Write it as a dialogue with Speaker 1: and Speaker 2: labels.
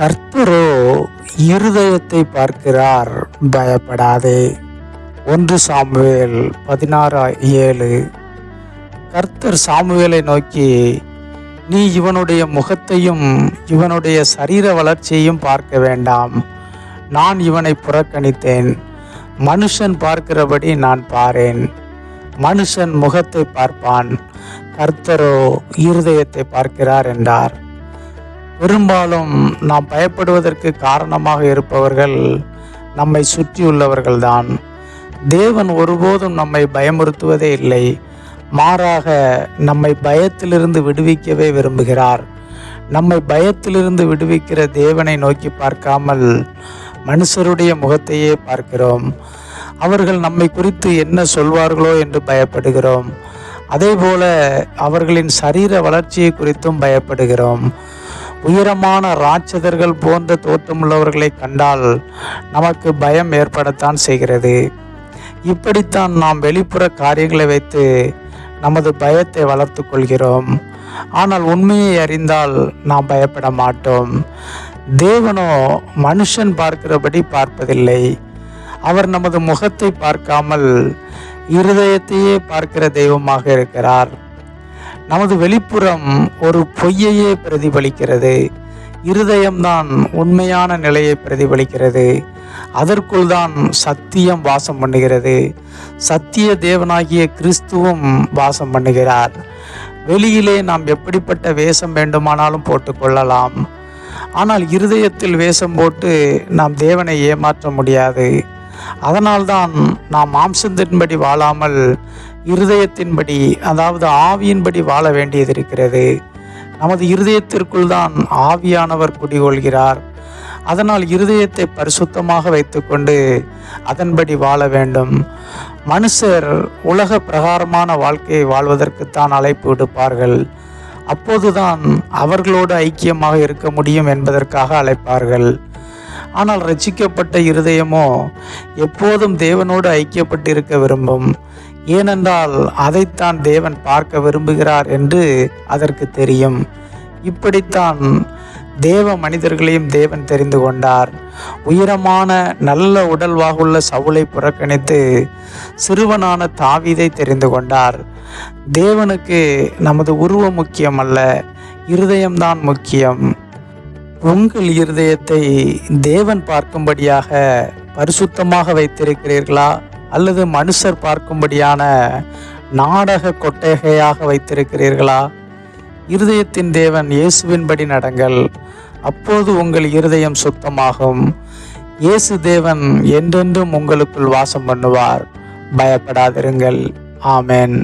Speaker 1: கர்த்தரோ இருதயத்தை பார்க்கிறார் பயப்படாதே. ஒன்று சாமுவேல் பதினாறு ஏழு. கர்த்தர் சாமுவேலை நோக்கி நீ இவனுடைய முகத்தையும் இவனுடைய சரீர வளர்ச்சியையும் பார்க்க வேண்டாம். நான் இவனை புறக்கணித்தேன். மனுஷன் பார்க்கிறபடி நான் பாரேன். மனுஷன் முகத்தை பார்ப்பான். கர்த்தரோ இருதயத்தை பார்க்கிறார் என்றார். பெரும்பாலும் நாம் பயப்படுவதற்கு காரணமாக இருப்பவர்கள் நம்மை சுற்றியுள்ளவர்கள்தான் தேவன் ஒருபோதும் நம்மை பயமுறுத்துவதே இல்லை. மாறாக நம்மை பயத்திலிருந்து விடுவிக்கவே விரும்புகிறார். நம்மை பயத்திலிருந்து விடுவிக்கிற தேவனை நோக்கி பார்க்காமல் மனுஷருடைய முகத்தையே பார்க்கிறோம். அவர்கள் நம்மை குறித்து என்ன சொல்வார்களோ என்று பயப்படுகிறோம். அதேபோல அவர்களின் சரீர வளர்ச்சியை குறித்தும் பயப்படுகிறோம். உயரமான ராட்சதர்கள் போன்ற தோற்றமுள்ளவர்களை கண்டால் நமக்கு பயம் ஏற்படத்தான் செய்கிறது. இப்படித்தான் நாம் வெளிப்புற காரியங்களை வைத்து நமது பயத்தை வளர்த்து கொள்கிறோம். ஆனால் உண்மையை அறிந்தால் நாம் பயப்பட மாட்டோம். தேவனோ மனுஷன் பார்க்கிறபடி பார்ப்பதில்லை. அவர் நமது முகத்தை பார்க்காமல் இருதயத்தையே பார்க்கிற தெய்வமாக இருக்கிறார். நமது வெளிப்புறம் ஒரு பொய்யையே பிரதிபலிக்கிறது. இருதயம்தான் உண்மையான நிலையை பிரதிபலிக்கிறது. அதற்குள் தான் சத்தியம் வாசம் பண்ணுகிறது. சத்திய தேவனாகிய கிறிஸ்துவும் வாசம் பண்ணுகிறார். வெளியிலே நாம் எப்படிப்பட்ட வேஷம் வேண்டுமானாலும் போட்டுக்கொள்ளலாம் ஆனால் இருதயத்தில் வேஷம் போட்டு நாம் தேவனை ஏமாற்ற முடியாது. அதனால்தான் நாம் மாம்சத்தின்படி வாழாமல் இருதயத்தின்படி அதாவது ஆவியின்படி வாழ வேண்டியது இருக்கிறது. நமது இருதயத்திற்குள் தான் ஆவியானவர் குடிகொள்கிறார். அதனால் இருதயத்தை பரிசுத்தமாக வைத்துக்கொண்டு அதன்படி வாழ வேண்டும். மனுஷர் உலக பிரகாரமான வாழ்க்கையை வாழ்வதற்குத்தான் அழைப்பு விடுப்பார்கள். அப்போதுதான் அவர்களோடு ஐக்கியமாக இருக்க முடியும் என்பதற்காக அழைப்பார்கள். ஆனால் ரட்சிக்கப்பட்ட இருதயமோ எப்போதும் தேவனோடு ஐக்கியப்பட்டு இருக்க விரும்பும். ஏனென்றால் அதைத்தான் தேவன் பார்க்க விரும்புகிறார் என்று அதற்கு தெரியும். இப்படித்தான் தேவ மனிதர்களையும் தேவன் தெரிந்து கொண்டார். உயரமான நல்ல உடல்வாகுள்ள சவுளை புறக்கணித்து சிறுவனான தாவீதை தெரிந்து கொண்டார். தேவனுக்கு நமது உருவம் முக்கியமல்ல இருதயம்தான் முக்கியம். உங்கள் இருதயத்தை தேவன் பார்க்கும்படியாக பரிசுத்தமாக வைத்திருக்கிறீர்களா? அல்லது மனுஷர் பார்க்கும்படியான நாடக கொட்டகையாக வைத்திருக்கிறீர்களா? இருதயத்தின் தேவன் இயேசுவின்படி நடங்கள். அப்போது உங்கள் இருதயம் சுத்தமாகும். இயேசு தேவன் என்றென்றும் உங்களுக்குள் வாசம் பண்ணுவார். பயப்படாதிருங்கள். ஆமேன்.